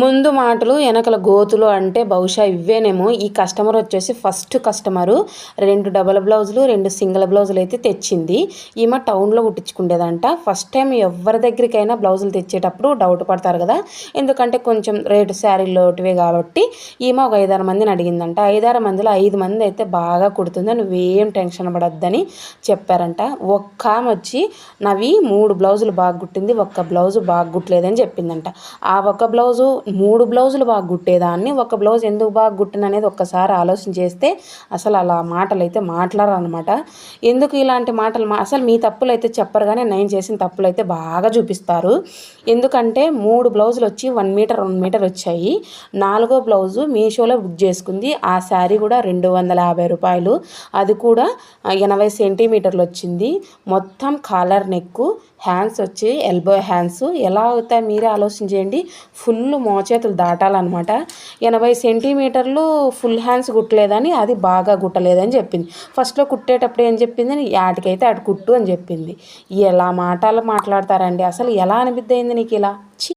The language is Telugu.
ముందు మాటలు వెనకల గోతులు అంటే బహుశా ఇవ్వేనేమో. ఈ కస్టమర్ వచ్చేసి ఫస్ట్ కస్టమరు. రెండు డబల్ బ్లౌజులు రెండు సింగిల్ బ్లౌజులు అయితే తెచ్చింది. ఈమె టౌన్లో కుట్టించుకునేదంట ఫస్ట్ టైం ఎవరి దగ్గరికైనా బ్లౌజులు తెచ్చేటప్పుడు డౌట్ పడతారు కదా. ఎందుకంటే కొంచెం రేటు శారీలోటివే కాబట్టి ఈమె ఒక ఐదారు మందిని అడిగిందంట. ఐదారు మందిలో ఐదు మంది అయితే బాగా కుడుతుంది నువ్వేం టెన్షన్ పడద్దని చెప్పారంట. ఒక్క ఆమె వచ్చి నవి మూడు బ్లౌజులు బాగా కుట్టింది ఒక్క బ్లౌజు బాగా కుట్టలేదని చెప్పిందంట. ఆ ఒక్క బ్లౌజు మూడు బ్లౌజులు బాగా కుట్టేదాన్ని ఒక బ్లౌజ్ ఎందుకు బాగా గుట్టిన అనేది ఒక్కసారి ఆలోచన చేస్తే అసలు అలా మాటలు అయితే మాట్లాడరనమాట. ఎందుకు ఇలాంటి మాటలు మా అసలు మీ తప్పులు అయితే చెప్పరు కానీ నేను చేసిన తప్పులు అయితే బాగా చూపిస్తారు. ఎందుకంటే మూడు బ్లౌజులు వచ్చి వన్ మీటర్ వన్ మీటర్ వచ్చాయి. నాలుగో బ్లౌజు మీషోలో బుక్ చేసుకుంది. ఆ శారీ కూడా రెండు వందల యాభై రూపాయలు. అది కూడా ఎనభై సెంటీమీటర్లు వచ్చింది. మొత్తం కాలర్ నెక్ హ్యాండ్స్ వచ్చి ఎల్బో హ్యాండ్స్. ఎలా అవుతాయి మీరే ఆలోచించేయండి ఫుల్ మోచేతులు దాటాలన్నమాట. ఎనభై సెంటీమీటర్లు ఫుల్ హ్యాండ్స్ కుట్టలేదని అది బాగా కుట్టలేదని చెప్పింది. ఫస్ట్లో కుట్టేటప్పుడు ఏం చెప్పింది యాటికైతే అటు కుట్టు అని చెప్పింది. ఎలా మాటలు మాట్లాడతారండి? అసలు ఎలా అనిపిద్దయింది నీకు ఇలా